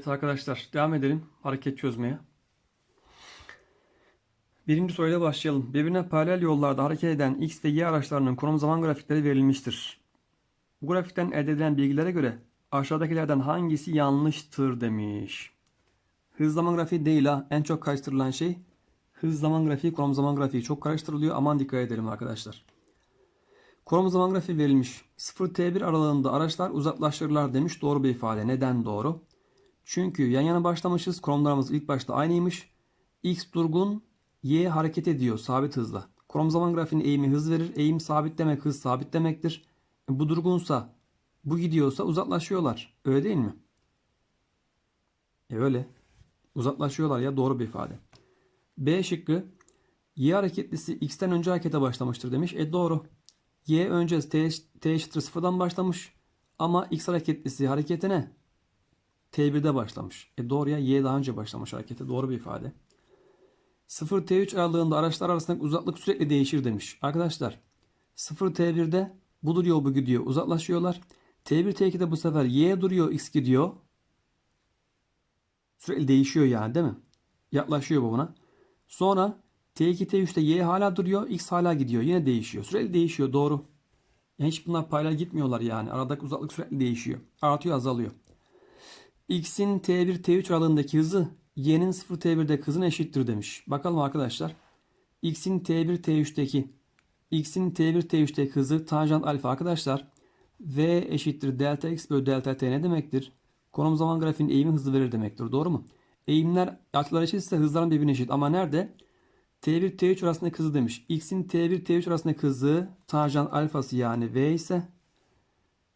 Evet arkadaşlar devam edelim hareket çözmeye. Birinci soruyla başlayalım. Birbirine paralel yollarda hareket eden X ve Y araçlarının konum zaman grafikleri verilmiştir. Bu grafikten elde edilen bilgilere göre aşağıdakilerden hangisi yanlıştır demiş. Hız zaman grafiği değil ha. En çok karıştırılan şey hız zaman grafiği, konum zaman grafiği çok karıştırılıyor. Aman dikkat edelim arkadaşlar. Konum zaman grafiği verilmiş. 0T1 aralığında araçlar uzaklaştırırlar demiş. Doğru bir ifade. Neden doğru? Çünkü yan yana başlamışız. Konumlarımız ilk başta aynıymış. X durgun, Y hareket ediyor sabit hızla. Konum zaman grafiğinin eğimi hız verir. Eğim sabit demek hız sabit demektir. E, Bu durgunsa, bu gidiyorsa uzaklaşıyorlar. Öyle değil mi? E öyle. Uzaklaşıyorlar ya doğru bir ifade. B şıkkı Y hareketlisi X'ten önce harekete başlamıştır demiş. E doğru. Y önce T, T eşittir sıfırdan başlamış. Ama X hareketlisi hareketine T1'de başlamış. E doğru ya Y daha önce başlamış harekete. Doğru bir ifade. 0-T3 aralığında araçlar arasındaki uzaklık sürekli değişir demiş. Arkadaşlar 0-T1'de bu duruyor bu gidiyor uzaklaşıyorlar. T1 T2'de bu sefer Y duruyor X gidiyor. Sürekli değişiyor yani değil mi? Yaklaşıyor bu buna. Sonra T2 T3'te Y hala duruyor X hala gidiyor. Yine değişiyor. Sürekli değişiyor doğru. Yani hiç bunlar paralel gitmiyorlar yani. Aradaki uzaklık sürekli değişiyor. Artıyor azalıyor. X'in T1 T3 aralığındaki hızı Y'nin 0 T1'de hızına eşittir demiş. Bakalım arkadaşlar. X'in T1 T3'teki X'in T1 T3'teki hızı tanjant alfa arkadaşlar. V eşittir delta X bölü delta T ne demektir? Konum zaman grafiğinin eğimi hızı verir demektir. Doğru mu? Eğimler açılar eşitse hızların birbirine eşit. Ama nerede? T1 T3 arasındaki hızı demiş. X'in T1 T3 arasındaki hızı tanjant alfası yani V ise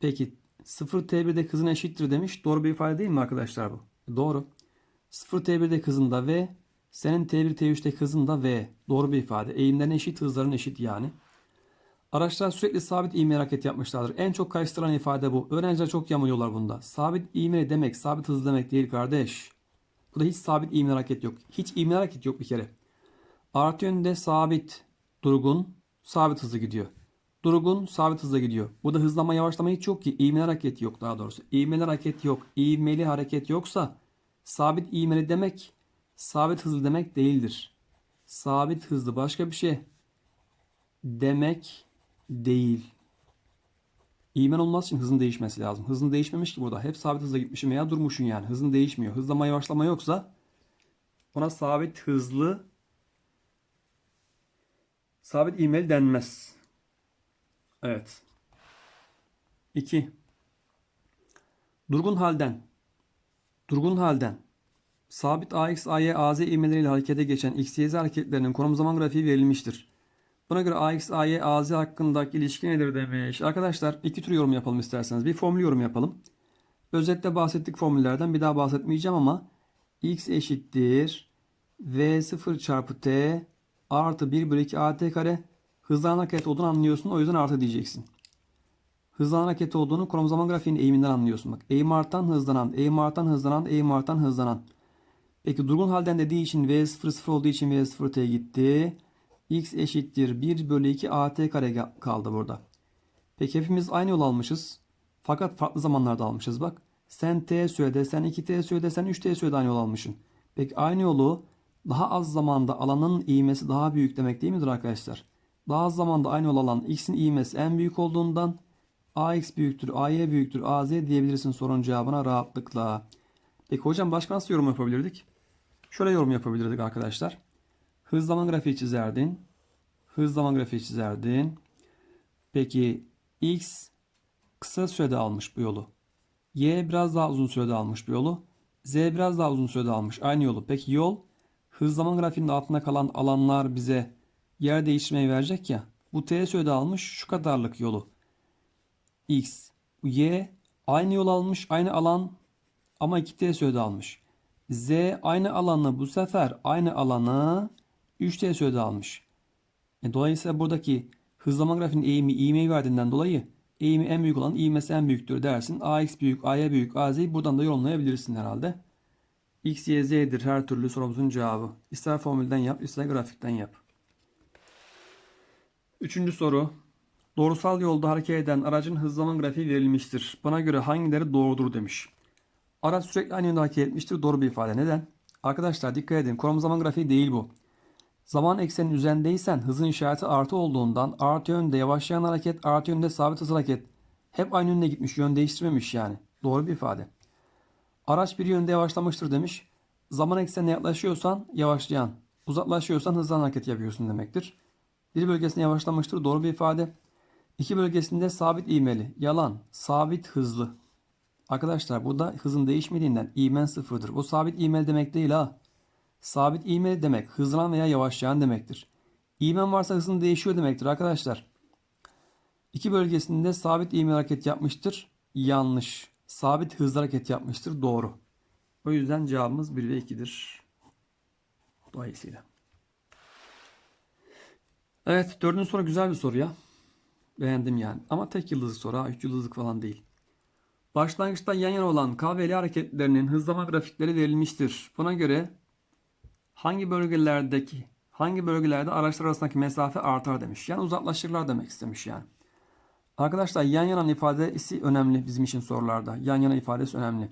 peki 0 T1'de hızına eşittir demiş. Doğru bir ifade değil mi arkadaşlar bu? Doğru. 0 T1'de hızın da V, senin T1 T3'te hızın da V. Doğru bir ifade. Eğimlerin eşit, hızların eşit yani. Araçlar sürekli sabit ivme hareket yapmışlardır. En çok karıştıran ifade bu. Öğrenciler çok yamuluyorlar bunda. Sabit ivme demek, sabit hız demek değil kardeş. Burada hiç sabit ivme hareket yok. Hiç ivme hareket yok bir kere. Artı yönde sabit, durgun, sabit hızlı gidiyor. Durgun, sabit hızla gidiyor. Burada hızlama, yavaşlama hiç yok ki. İğmeli hareket yok daha doğrusu. İğmeli hareket yok. İğmeli hareket yoksa sabit ivmeli demek sabit hızlı demek değildir. Sabit hızlı başka bir şey demek değil. İğmen olması için hızın değişmesi lazım. Hızın değişmemiş ki burada. Hep sabit hızla gitmişim veya durmuşsun yani. Hızın değişmiyor. Hızlama yavaşlama yoksa ona sabit hızlı sabit ivmeli denmez. Evet. 2. Durgun halden durgun halden sabit AX, AY, AZ ivmeleriyle harekete geçen X, Y, Z hareketlerinin konum zaman grafiği verilmiştir. Buna göre AX, AY, AZ hakkındaki ilişki nedir demiş. Arkadaşlar iki tür yorum yapalım isterseniz. Bir formül yorum yapalım. Özetle bahsettik formüllerden bir daha bahsetmeyeceğim ama X eşittir V0 çarpı T artı 1 bölü 2 AT kare hızlı hareket olduğunu anlıyorsun. O yüzden artı diyeceksin. Hızlı hareket olduğunu zaman grafiğinin eğiminden anlıyorsun. Bak eğim artan hızlanan, eğim artan hızlanan, eğim artan hızlanan. Peki durgun halden dediği için V0 0 olduğu için V0 T gitti. X eşittir 1 bölü 2 AT kare kaldı burada. Peki hepimiz aynı yol almışız. Fakat farklı zamanlarda almışız bak. Sen T sürede, sen 2T sürede, sen 3T sürede aynı yol almışsın. Peki aynı yolu daha az zamanda alanın ivmesi daha büyük demek değil midir arkadaşlar? Daha az zamanda aynı yol alan X'in ivmesi en büyük olduğundan AX büyüktür, AY büyüktür, AZ diyebilirsin sorunun cevabına rahatlıkla. Peki hocam başka nasıl yorum yapabilirdik? Şöyle yorum yapabilirdik arkadaşlar. Hız zaman grafiği çizerdin. Hız zaman grafiği çizerdin. Peki X kısa sürede almış bu yolu. Y biraz daha uzun sürede almış bu yolu. Z biraz daha uzun sürede almış aynı yolu. Peki yol hız zaman grafiğinin altında kalan alanlar bize yer değiştirmeyi verecek ya. Bu T sürede almış şu kadarlık yolu. X, Y aynı yol almış, aynı alan ama 2T sürede almış. Z aynı alanı bu sefer aynı alanı 3T sürede almış. E, dolayısıyla buradaki hızlama grafiğinin eğimi ivmeyi verdiğinden dolayı eğimi en büyük olan ivmesi en büyüktür dersin. AX büyük, AY büyük, AZ'yi buradan da yorumlayabilirsin herhalde. X, Y, Z'dir her türlü sorumuzun cevabı. İster formülden yap, ister grafikten yap. Üçüncü soru. Doğrusal yolda hareket eden aracın hız zaman grafiği verilmiştir. Buna göre hangileri doğrudur demiş. Araç sürekli aynı yönde hareket etmiştir. Doğru bir ifade. Neden? Arkadaşlar dikkat edin. Konum zaman grafiği değil bu. Zaman ekseninin üzerindeysen hızın işareti artı olduğundan artı yönde yavaşlayan hareket, artı yönde sabit hız hareket. Hep aynı yönde gitmiş, yön değiştirmemiş yani. Doğru bir ifade. Araç bir yönde yavaşlamıştır demiş. Zaman eksenine yaklaşıyorsan yavaşlayan, uzaklaşıyorsan hızlan hareket yapıyorsun demektir. Bir bölgesinde yavaşlamıştır. Doğru bir ifade. İki bölgesinde sabit ivmeli. Yalan. Sabit hızlı. Arkadaşlar burada hızın değişmediğinden ivmen sıfırdır. O sabit ivmeli demek değil ha. Sabit ivmeli demek hızlanan veya yavaşlayan demektir. İvmen varsa hızın değişiyor demektir arkadaşlar. İki bölgesinde sabit ivmeli hareket yapmıştır. Yanlış. Sabit hızlı hareket yapmıştır. Doğru. O yüzden cevabımız 1 ve 2'dir. Dolayısıyla. Evet dördüncü soru güzel bir soru ya. Beğendim yani. Ama tek yıldızlık soru ha. Üç yıldızlık falan değil. Başlangıçta yan yana olan K ve L hareketlerinin hızlama grafikleri verilmiştir. Buna göre hangi bölgelerdeki hangi bölgelerde araçlar arasındaki mesafe artar demiş. Yani uzaklaşırlar demek istemiş yani. Arkadaşlar yan yana ifadesi önemli bizim için sorularda. Yan yana ifadesi önemli.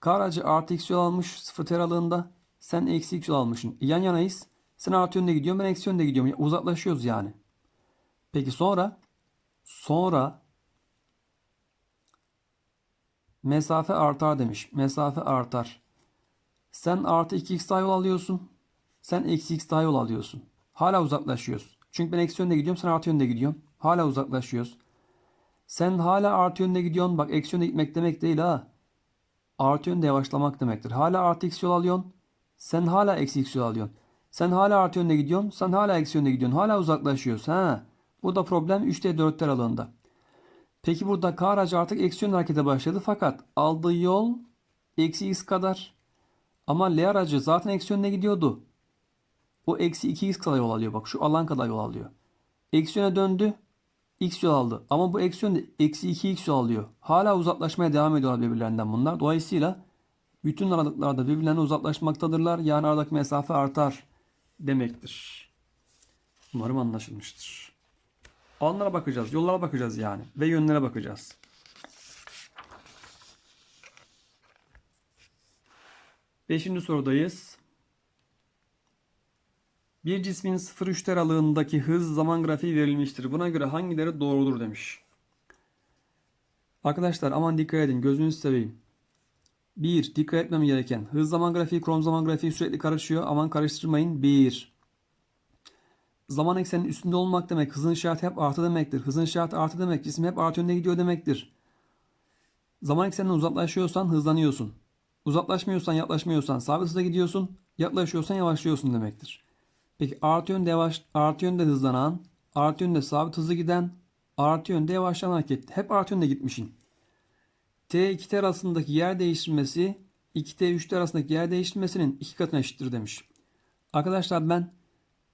K aracı artı x yol almış sıfır ter aralığında. Sen eksi x yol almışsın. Yan yanayız. Sen artı yönde gidiyorsun ben eksi yönde gidiyorum. Uzaklaşıyoruz yani. Peki sonra sonra mesafe artar demiş. Mesafe artar. Sen artı 2x daha yol alıyorsun. Sen eksi x daha yol alıyorsun. Hala uzaklaşıyoruz. Çünkü ben eksi yönde gidiyorum sen artı yönde gidiyorsun. Hala uzaklaşıyoruz. Sen hala artı yönde gidiyorsun. Bak eksi yönde gitmek demek değil ha. Artı yönde yavaşlamak demektir. Hala artı x yol alıyorsun. Sen hala eksi x yol alıyorsun. Sen hala artı yönde gidiyorsun. Sen hala eksi yönde gidiyorsun. Hala uzaklaşıyorsun. Ha. Burada problem 3'te 4'te aralığında. Peki burada K aracı artık eksi yönde harekete başladı. Fakat aldığı yol eksi x kadar. Ama L aracı zaten eksi yönde gidiyordu. O eksi 2x kadar yol alıyor. Bak şu alan kadar yol alıyor. Eksi yöne döndü. X yol aldı. Ama bu eksi yönde eksi 2x yol alıyor. Hala uzaklaşmaya devam ediyorlar birbirlerinden bunlar. Dolayısıyla bütün aralıklarda birbirlerine uzaklaşmaktadırlar. Yani aradaki mesafe artar demektir. Umarım anlaşılmıştır. Alanlara bakacağız. Yollara bakacağız yani. Ve yönlere bakacağız. Beşinci sorudayız. Bir cismin 0-3 aralığındaki hız zaman grafiği verilmiştir. Buna göre hangileri doğrudur demiş. Arkadaşlar aman dikkat edin. Gözünüzü seveyim. 1. Dikkat etmem gereken. Hız zaman grafiği, krom zaman grafiği sürekli karışıyor. Aman karıştırmayın. 1. Zaman ekseninin üstünde olmak demek. Hızın işareti hep artı demektir. Hızın işareti artı demek. Cisim hep artı yönde gidiyor demektir. Zaman ekseninden uzaklaşıyorsan hızlanıyorsun. Uzaklaşmıyorsan yaklaşmıyorsan sabit hızla gidiyorsun. Yaklaşıyorsan yavaşlıyorsun demektir. Peki artı yönde yavaş, artı yönde hızlanan, artı yönde sabit hızlı giden, artı yönde yavaşlayan hareket. Hep artı yönde gitmişsin. T 2T arasındaki yer değiştirmesi 2T 3T arasındaki yer değiştirmesinin iki katına eşittir demiş. Arkadaşlar ben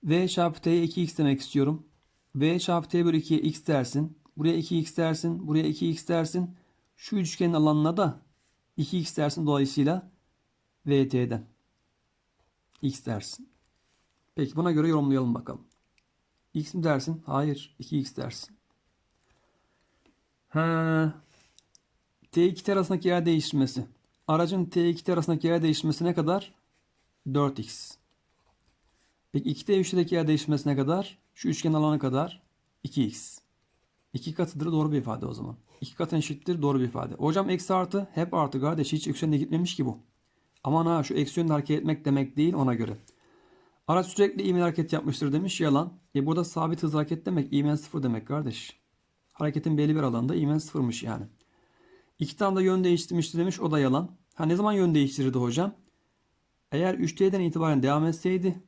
V çarpı T'ye 2x demek istiyorum. V çarpı T bölü 2'ye x dersin. Buraya 2x dersin. Buraya 2x dersin. Şu üçgenin alanına da 2x dersin. Dolayısıyla VT'den x dersin. Peki buna göre yorumlayalım bakalım. X mi dersin? Hayır. 2x dersin. Ha. T2 arasındaki yer değiştirmesi. Aracın T2 arasındaki yer değiştirmesi ne kadar? 4x. Peki 2T 3'teki yer değiştirmesi ne kadar? Şu üçgen alanı kadar 2x. 2 katıdır doğru bir ifade o zaman. 2 katın eşittir doğru bir ifade. Hocam eksi artı hep artı kardeş hiç eksenine gitmemiş ki bu. Aman ha şu eksi yönde hareket etmek demek değil ona göre. Araç sürekli ivmeli hareket yapmıştır demiş yalan. E burada sabit hız hareket demek ivmen sıfır demek kardeş. Hareketin belli bir alanında ivmen sıfırmış yani. İki tane de yön değiştirmişti demiş o da yalan. Ha ne zaman yön değiştirirdi hocam? Eğer 3T'den itibaren devam etseydi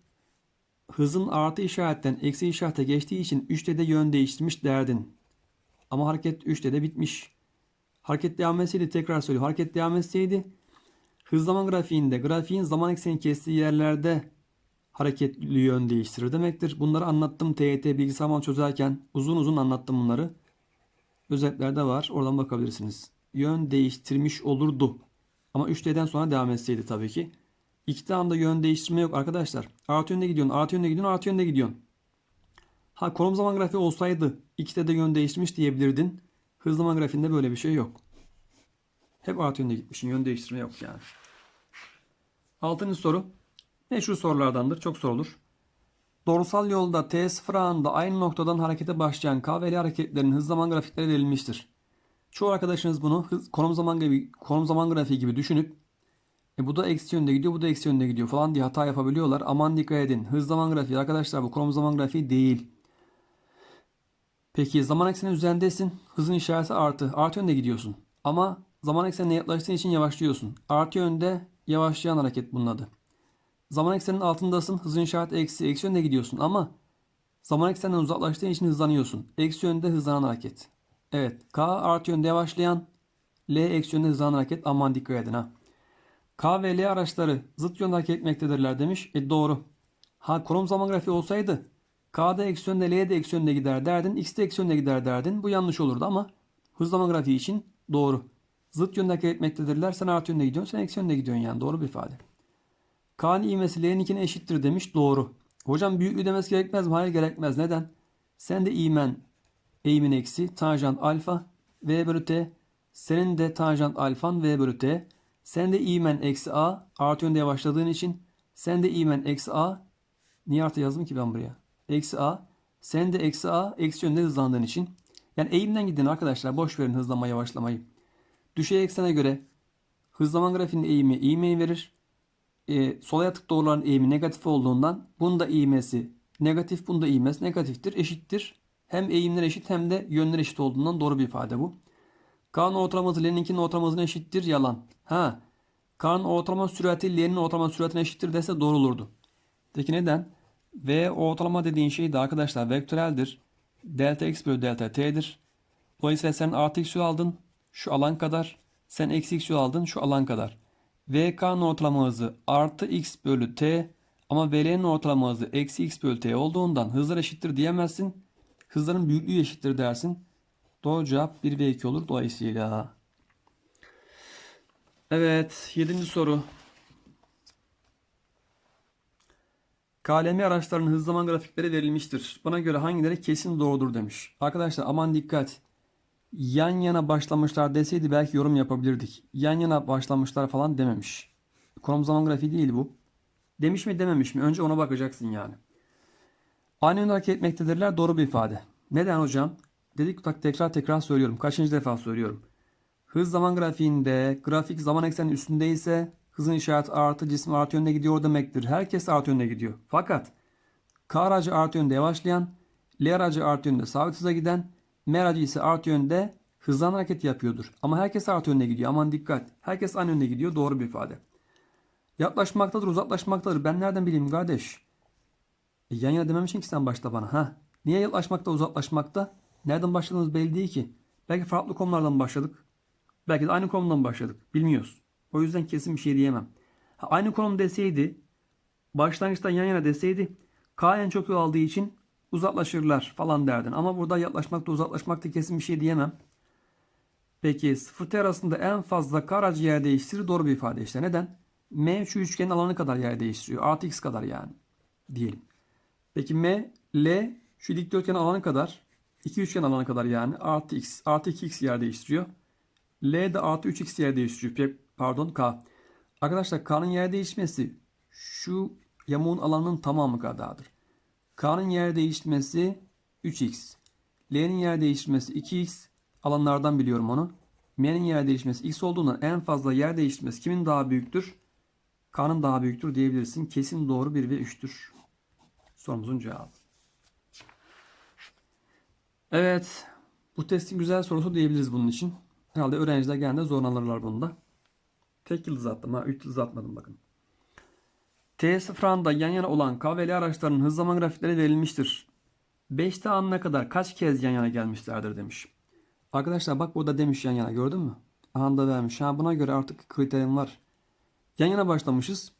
hızın artı işaretten eksi işarete geçtiği için 3T'de yön değiştirmiş derdin. Ama hareket 3T'de bitmiş. Hareket devam etseydi tekrar söylüyorum. Hareket devam etseydi hız zaman grafiğinde grafiğin zaman ekseni kestiği yerlerde hareketli yön değiştirir demektir. Bunları anlattım TYT bilgisayar çözerken uzun uzun anlattım bunları. Özetlerde var. Oradan bakabilirsiniz. Yön değiştirmiş olurdu. Ama 3D'den sonra devam etseydi tabii ki. İki de yön değiştirme yok arkadaşlar. Artı yönde gidiyorsun, artı yönde gidiyorsun, artı yönde gidiyorsun. Ha konum zaman grafiği olsaydı ikide de yön değiştirmiş diyebilirdin. Hız zaman grafiğinde böyle bir şey yok. Hep artı yönde gitmişsin. Yön değiştirme yok yani. Altıncı soru. Meşhur sorulardandır. Çok sorulur. Doğrusal yolda T0 anında aynı noktadan harekete başlayan K ve L hareketlerinin hız zaman grafikleri verilmiştir. Çoğu arkadaşınız bunu hız, konum zaman gibi konum zaman grafiği gibi düşünüp e bu da eksi yönde gidiyor, bu da eksi yönde gidiyor falan diye hata yapabiliyorlar. Aman dikkat edin. Hız zaman grafiği arkadaşlar bu konum zaman grafiği değil. Peki zaman ekseni üzerindesin. Hızın işareti artı. Artı yönde gidiyorsun. Ama zaman eksenine yaklaştığın için yavaşlıyorsun. Artı yönde yavaşlayan hareket bunun adı. Zaman ekseninin altındasın. Hızın işareti eksi. Eksi yönde gidiyorsun ama zaman ekseninden uzaklaştığın için hızlanıyorsun. Eksi yönde hızlanan hareket. Evet. K artı yönde yavaşlayan. L eksi yönde hızlanan hareket. Aman dikkat edin ha. K ve L araçları zıt yönde hareket etmektedirler demiş. E doğru. Ha konum zaman grafiği olsaydı K'da eksi yönde L'de eksi yönde gider derdin. X'de eksi yönde gider derdin. Bu yanlış olurdu ama hızlama grafiği için doğru. Zıt yönde hareket etmektedirler. Sen artı yönde gidiyorsun. Sen eksi gidiyorsun yani. Doğru bir ifade. K'nın ivmesi L'ninkine eşittir demiş. Doğru. Hocam büyüklüğü demesi gerekmez mi? Hayır gerekmez. Neden? Sen de ivmen eğimin eksi tanjant alfa v bölü t. Senin de tanjant alfan v bölü t. Sen de ivmen eksi a artı yönde yavaşladığın için. Sen de ivmen eksi a. Niye artı yazdım ki ben buraya? Eksi a. Sen de eksi a eksi yönde hızlandığın için. Yani eğimden gidin arkadaşlar. Boş verin hızlama yavaşlamayı. Düşey eksene göre hızlama grafiğinin eğimi ivmeyi verir. E, sola yatık doğruların eğimi negatif olduğundan bunda ivmesi negatif, bunda ivmesi negatiftir. Eşittir. Hem eğimler eşit hem de yönler eşit olduğundan doğru bir ifade bu. K'nın ortalaması L'ninkinin ortalamasına eşittir. Yalan. Ha. K'nın ortalama sürati L'nin ortalama süratine eşittir dese doğru olurdu. Peki neden? V ortalama dediğin şey de arkadaşlar vektöreldir. Delta x bölü delta t'dir. Dolayısıyla sen artı x yol aldın. Şu alan kadar. Sen eksi x yol aldın. Şu alan kadar. VK'nın ortalama hızı artı x bölü t ama VL'nin ortalama hızı eksi x bölü t olduğundan hızlar eşittir diyemezsin. Hızların büyüklüğü eşittir dersin. Doğru cevap 1 ve 2 olur dolayısıyla. Evet, 7. soru. KLM araçlarının hız zaman grafikleri verilmiştir. Buna göre hangileri kesin doğrudur demiş. Arkadaşlar aman dikkat. Yan yana başlamışlar deseydi belki yorum yapabilirdik. Yan yana başlamışlar falan dememiş. Konum zaman grafiği değil bu. Demiş mi dememiş mi? Önce ona bakacaksın yani. Yönde hareket etmektedirler doğru bir ifade. Neden hocam? Dedik tekrar tekrar söylüyorum. Kaçıncı defa söylüyorum. Hız zaman grafiğinde grafik zaman ekseninin üstündeyse hızın işareti artı cisim artı yönde gidiyor demektir. Herkes artı yönde gidiyor. Fakat K aracı artı yönde yavaşlayan, L aracı artı yönde sabit hıza giden, M aracı ise artı yönde hızlan hareket yapıyordur. Ama herkes artı yönde gidiyor. Aman dikkat. Herkes aynı yönde gidiyor. Doğru bir ifade. Yaklaşmaktadır, uzaklaşmaktadır. Ben nereden bileyim kardeş? E, yan yana dememişsin ki sen başta bana. Ha? Niye yaklaşmakta, uzaklaşmakta? Nereden başladığımız belli değil ki. Belki farklı konulardan başladık. Belki de aynı konumdan başladık. Bilmiyoruz. O yüzden kesin bir şey diyemem. Ha, aynı konum deseydi, başlangıçta yan yana deseydi, K en çok yol aldığı için uzaklaşırlar falan derdin. Ama burada yaklaşmakta uzaklaşmakta kesin bir şey diyemem. Peki 0 T arasında en fazla K aracı yer değiştirir doğru bir ifade işte. Neden? M şu üçgenin alanı kadar yer değiştiriyor. Artı X kadar yani. Diyelim. Peki M, L şu dikdörtgen alanı kadar. iki üçgen alanı kadar yani. Artı X. Artı 2X yer değiştiriyor. L de artı 3X yer değiştiriyor. Pardon K. Arkadaşlar K'nın yer değişmesi şu yamuğun alanının tamamı kadardır. K'nın yer değişmesi 3x. L'nin yer değişmesi 2x. Alanlardan biliyorum onu. M'nin yer değişmesi x olduğundan en fazla yer değişmesi kimin daha büyüktür? K'nın daha büyüktür diyebilirsin. Kesin doğru 1 ve 3'tür. Sorumuzun cevabı. Evet. Bu testin güzel sorusu diyebiliriz bunun için. Herhalde öğrenciler genelde zorlanırlar bunda. Tek yıldız attım ha. 3 yıldız atmadım bakın. T0 anda yan yana olan K ve L araçlarının hız zaman grafikleri verilmiştir. 5'te anına kadar kaç kez yan yana gelmişlerdir demiş. Arkadaşlar bak burada demiş yan yana gördün mü? Anda vermiş. Ha buna göre artık kriterim var. Yan yana başlamışız.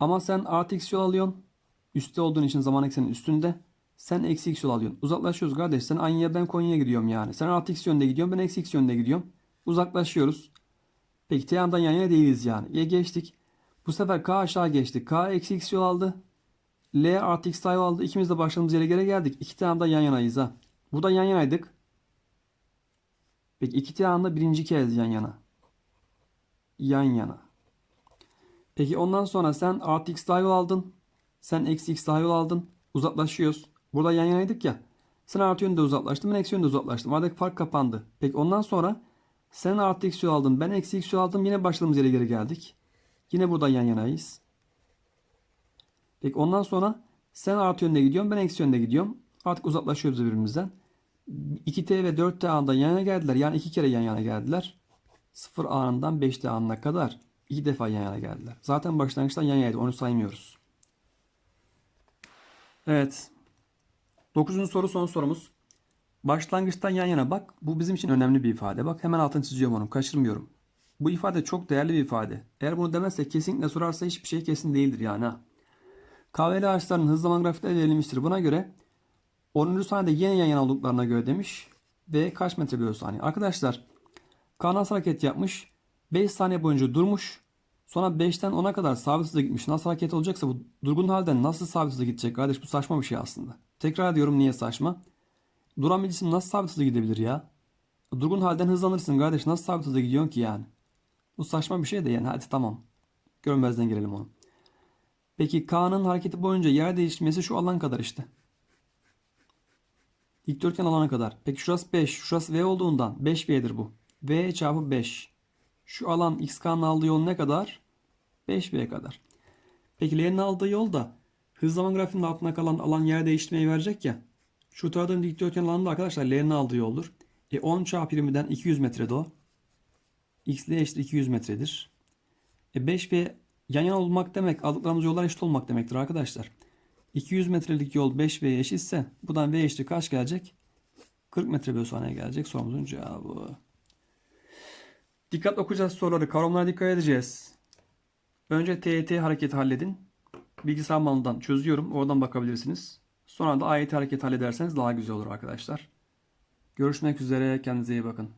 Ama sen artı x yol alıyorsun. Üstte olduğun için zaman eksenin üstünde. Sen eksi x yol alıyorsun. Uzaklaşıyoruz kardeş. Sen Anya'ya ben Konya'ya gidiyorum yani. Sen artı x yönde gidiyorsun. Ben eksi x yönde gidiyorum. Uzaklaşıyoruz. Peki T yandan yan yana değiliz yani. E geçtik. Bu sefer K aşağı geçti. K eksi x yol aldı. L artı x yol aldı. İkimiz de başladığımız yere geri geldik. İki tane de yan yanayız ha. Burada yan yanaydık. Peki iki tane de birinci kez yan yana. yan yana. Peki ondan sonra sen artı x yol aldın. Sen eksi x daha yol aldın. Uzaklaşıyoruz. Burada yan yanaydık ya. Sen artı yönde uzaklaştın. Ben eksi yönde uzaklaştım. Aradaki fark kapandı. Peki ondan sonra sen artı x yol aldın. Ben eksi x yol aldım. Yine başladığımız yere geri geldik. Yine burada yan yanayız. Peki ondan sonra sen artı yönde gidiyorsun. Ben eksi yönde gidiyorum. Artık uzaklaşıyoruz birbirimizden. 2t ve 4t anında yan yana geldiler. Yani iki kere yan yana geldiler. 0 anından 5t anına kadar iki defa yan yana geldiler. Zaten başlangıçtan yan yanaydı. Onu saymıyoruz. Evet. Dokuzuncu soru son sorumuz. Başlangıçtan yan yana bak. Bu bizim için önemli bir ifade. Bak hemen altını çiziyorum onu. Kaçırmıyorum. Bu ifade çok değerli bir ifade. Eğer bunu demezse kesinlikle sorarsa hiçbir şey kesin değildir yani ha. Kahveli ağaçların hız zaman grafikleri verilmiştir. Buna göre 10. saniyede yine yan yana olduklarına göre demiş. Ve kaç metre bölü saniye? Arkadaşlar K nasıl hareket yapmış? 5 saniye boyunca durmuş. Sonra 5'ten 10'a kadar sabit hızla gitmiş. Nasıl hareket olacaksa bu durgun halden nasıl sabit hızla gidecek kardeş? Bu saçma bir şey aslında. Tekrar ediyorum niye saçma? Duran bir cisim nasıl sabit hızla gidebilir ya? Durgun halden hızlanırsın kardeş. Nasıl sabit hızla gidiyorsun ki yani? Bu saçma bir şey de yani. Hadi tamam. Görmezden gelelim onu. Peki K'nın hareketi boyunca yer değişmesi şu alan kadar işte. Dikdörtgen alana kadar. Peki şurası 5. Şurası V olduğundan 5V'dir bu. V çarpı 5. Şu alan XK'nın aldığı yol ne kadar? 5V kadar. Peki L'nin aldığı yol da hız zaman grafiğinin altına kalan alan yer değiştirmeyi verecek ya. Şu taradığım dikdörtgen alanında arkadaşlar L'nin aldığı yoldur. E 10 çarpı 20'den 200 metrede o. X L eşittir 200 metredir. E 5V yan yana olmak demek aldıklarımız yollar eşit olmak demektir arkadaşlar. 200 metrelik yol 5V'ye eşitse buradan V eşittir kaç gelecek? 40 metre bölü saniye gelecek sorumuzun cevabı. Dikkat okuyacağız soruları. Kavramlara dikkat edeceğiz. Önce TET hareketi halledin. Bilgisayar malından çözüyorum. Oradan bakabilirsiniz. Sonra da AYT hareketi hallederseniz daha güzel olur arkadaşlar. Görüşmek üzere. Kendinize iyi bakın.